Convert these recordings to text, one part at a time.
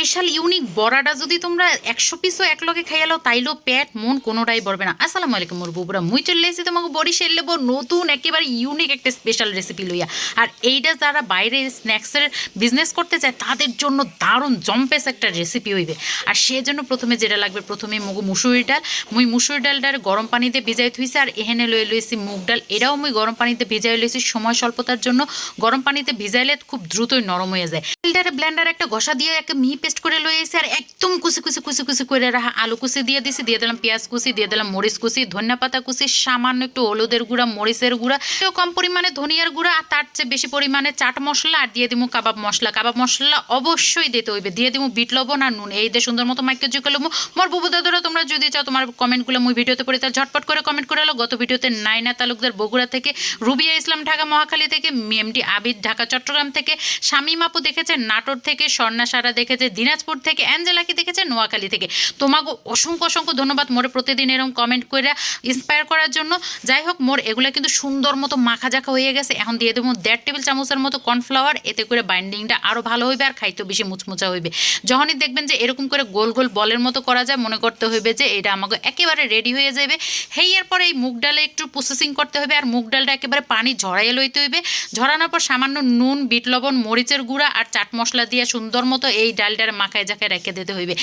Special unique বড়াটা যদি তোমরা একশো পিসও এক লগে খাইয়ালো তাইলেও প্যাট মন কোনোটাই বলবে না। আসসালামু আলাইকুম মোর বুবুরা মুই চলে এসেছি তোমাকে বড়ি সেল লেবো নতুন, একেবারে ইউনিক একটা স্পেশাল রেসিপি লইয়া। আর এইটা যারা বাইরে স্ন্যাক্সের বিজনেস করতে চায়, তাদের জন্য দারুণ জম্পেস একটা রেসিপি হইবে। আর সেজন্য প্রথমে যেটা লাগবে, প্রথমে মগু মুসুরি ডাল। মুই মুসুরি ডালটার গরম পানিতে ভিজাই থুইছি, আর এহেনে লয়ে লইছি মুগ ডাল। এটাও মুই গরম পানিতে ভিজাই লইছি সময় স্বল্পতার জন্য। গরম পানিতে ভিজাইলে খুব দ্রুতই নরম হয়ে যায়। ব্লেন্ডারে ব্লেন্ডার একটা ঘষা দিয়ে একটা মি পেস্ট করে লয়ে এসে আর একদম কুচি কুচি কুচি কুচি করে রাখা আলু কুচি দিয়ে দিছি, দিয়ে দিলাম পেঁয়াজ কুচি, দিয়ে দিলাম মরিচ কুচি, ধনিয়া পাতা কুচি, সামান্য একটু হলুদের গুঁড়া, মরিচের গুঁড়া কম পরিমাণে ধনিয়ার গুঁড়া আর তার চেয়ে বেশি পরিমাণে চাট মশলা আর দিয়ে দিব কাবাব মশলা। কাবাব মশলা অবশ্যই দিতে হইবে। দিয়ে দিব বিট, লবণ আর নুন। এই দিয়ে সুন্দর মতো মাইকে জুকালো মোর বুবু দাদুরা, তোমরা যদি চাও তোমার কমেন্টগুলো মুই ভিডিওতে পড়ে তার ঝটপট করে কমেন্ট করে এলো গত ভিডিওতে নাইনা তালুকদার বগুড়া থেকে, রুবিয়া ইসলাম ঢাকা মহাখালী থেকে এমডি আবিদ ঢাকা চট্টগ্রাম থেকে, শামীম আপু দেখেছে, নাটোর থেকে, স্বর্ণা সারা দেখেছে দিনাজপুর থেকে, অ্যাঞ্জেলাকে দেখেছে নোয়াখালী থেকে। তোমাকে অসংখ্য অসংখ্য ধন্যবাদ মোরে প্রতিদিন এরকম কমেন্ট করে ইন্সপায়ার করার জন্য। যাই হোক মোর এগুলো কিন্তু সুন্দর মতো মাখা জাখা হয়ে গেছে। এখন দিয়ে দেবো দেড় টেবিল চামচের মতো কর্নফ্লাওয়ার এতে করে বাইন্ডিংটা আরও ভালো হইবে আর খাইতেও বেশি মুচমুচা হইবে। যখনই দেখবেন যে এরকম করে গোল গোল বলের মতো করা যায়, মনে করতে হইবে যে এটা আমাকে একেবারে রেডি হয়ে যাবে হেইয়ার পরে এই মুগ ডালে একটু প্রসেসিং করতে হবে আর মুগ ডালটা একেবারে পানি ঝরাইয়ে লইতে হইবে। ঝরানোর পর সামান্য নুন, বিট লবণ, মরিচের গুঁড়া আর চাট মশলা দিয়ে সুন্দর মতো এই ডালটার মাখায় জাখায় রেখে দিতে হইবে।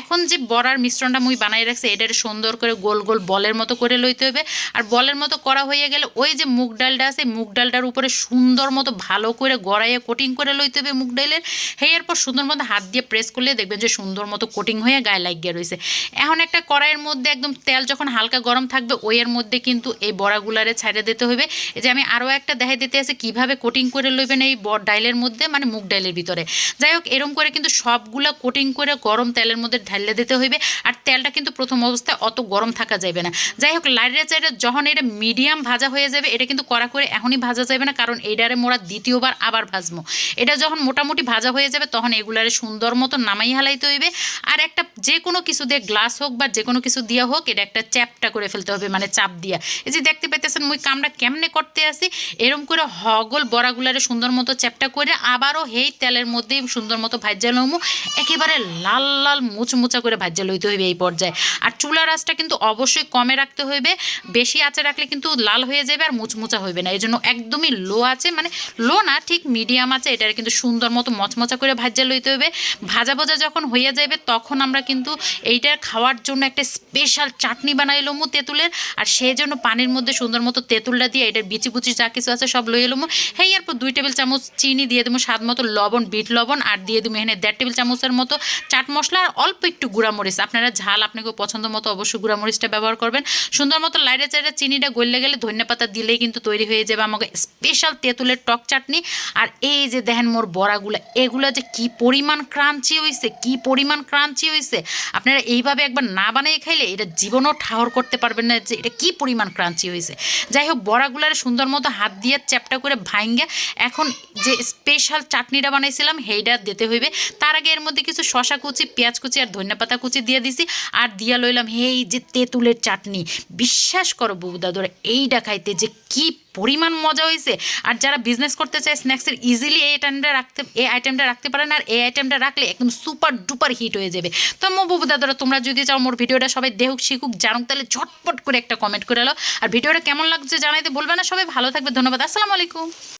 এখন যে বড়ার মিশ্রণটা মুই বানাই রাখছি, এটার সুন্দর করে গোল গোল বলের মতো করে লইতে হবে আর বলের মতো করা হয়ে গেলে ওই যে মুগ ডালটা আছে, মুগ ডালটার উপরে সুন্দর মতো ভালো করে গড়াইয়ে কোটিং করে লইতে হবে মুগ ডালের। হেয়ার পর সুন্দর মতো হাত দিয়ে প্রেস করলে দেখবেন যে সুন্দর মতো কোটিং হয়ে গায়ে লাগিয়ে রয়েছে এখন একটা কড়াইয়ের মধ্যে একদম তেল যখন হালকা গরম থাকবে, ওইয়ের মধ্যে কিন্তু এই বড়াগুলারে ছাইড়ে দিতে হবে এই যে আমি আরও একটা দেখাই দিতে আছে, কীভাবে কোটিং করে লইবেন এই ডাইলের মধ্যে মানে মুগ ডাইলের ভিতরে। যাই হোক, এরম করে কিন্তু সবগুলা কোটিং করে গরম তেলের মধ্যে ঢাইলে দিতে হইবে। আর তেলটা কিন্তু প্রথম অবস্থায় অত গরম থাকা যাবে না। যাই হোক লাইটে চাইডে যখন এটা মিডিয়াম ভাজা হয়ে যাবে, এটা কিন্তু কড়া করে এখনই ভাজা যাবে না, কারণ এইটারে মোড়া দ্বিতীয়বার আবার ভাজবো। এটা যখন মোটামুটি ভাজা হয়ে যাবে, তখন এগুলারে সুন্দর মতো নামাই হালাইতে হইবে। আর একটা যে কোনো কিছু দিয়ে গ্লাস হোক বা যে কোনো কিছু দিয়া হোক, এটা একটা চ্যাপটা করে ফেলতে হবে মানে চাপ দিয়া। এই যে দেখতে পাইতেছেন, মুই কামটা কেমনে করতে আসি? এরম করে হগল বড়াগুলারে সুন্দর মতো চ্যাপটা করে আবারও হেই তেলের মধ্যেই সুন্দর মতো ভাজ্যা লমু। একেবারে লাল লাল মুচমুচা করে ভাজ্যা লইতে হইবে এই পর্যায়ে। আর চুলার আঁচটা কিন্তু অবশ্যই কমে রাখতে হইবে। বেশি আঁচে রাখলে কিন্তু লাল হয়ে যাবে আর মুচমুচা হইবে না। এই জন্য একদমই লো আছে মানে লো না, ঠিক মিডিয়াম আছে এটার কিন্তু সুন্দর মতো মচমচা করে ভাজ্যা লইতে হবে ভাজা ভাজা যখন হয়ে যাবে তখন আমরা কিন্তু এইটার খাওয়ার জন্য একটা স্পেশাল চাটনি বানাই লমু তেঁতুলের। আর সেই জন্য পানির মধ্যে সুন্দর মতো তেঁতুলটা দিয়ে এটার বিচি বুচি যা কিছু আছে সব লইয়ে লমু। হেই, এরপর দুই টেবিল চামচ চিনি দিয়ে দেবো, স্বাদ মতো লবণ, বিট লবণ, আর দিয়ে দেবো এখানে দেড় টেবিল চামচের মতো। চাট মশলা আর অল্প একটু গুঁড়ামরিচ। আপনারা ঝাল আপনাকে পছন্দ মতো অবশ্যই গুঁড়ামরিচটা ব্যবহার করবেন। সুন্দর মতো লাইটে চাইডে চিনিটা গললে গেলে ধনিয়া পাতা দিলেই কিন্তু তৈরি হয়ে যাবে আমাকে স্পেশাল তেঁতুলের টক চাটনি। আর এই যে দেখেন মোর বড়াগুলো, এগুলো যে কি পরিমাণ ক্রাঞ্চি হয়েছে কি পরিমাণ ক্রাঞ্চি হয়েছে আপনারা এইভাবে একবার না বানিয়ে খাইলে এটা জীবনও ঠাহর করতে পারবেন না যে এটা কি পরিমাণ ক্রাঞ্চি হয়েছে যাই হোক, বড়াগুলার সুন্দর মতো হাত দিয়ে চ্যাপটা করে ভাঙ্গে এখন যে স্পেশাল চাটনিটা বানাইছিলাম, সেইটা দিতে হইবে। তার আগে এর মধ্যে কিছু শশা কুচি, পেঁয়াজ কুচি আর ধনিয়া পাতা কুচি দিয়ে দিছি। আর দিয়া লইলাম এই যে তেঁতুলের চাটনি। বিশ্বাস করো বুবু দাদুরা এইটা খাইতে যে কি পরিমাণ মজা হয়েছে আর যারা বিজনেস করতে চায় স্ন্যাক্সের ইজিলি এই আইটেমটা রাখতে, এই আইটেমটা রাখতে পারেন। আর এই আইটেমটা রাখলে একদম সুপার ডুপার হিট হয়ে যাবে। তো মো বুবু দাদারা, তোমরা যদি চাও মোর ভিডিওটা সবাই দেখুক, শিখুক, জানুক, তাহলে ঝটপট করে একটা কমেন্ট করে এলো আর ভিডিওটা কেমন লাগছে জানাইতে বলবে না সবাই। ভালো থাকবে, ধন্যবাদ। আসসালামু আলাইকুম।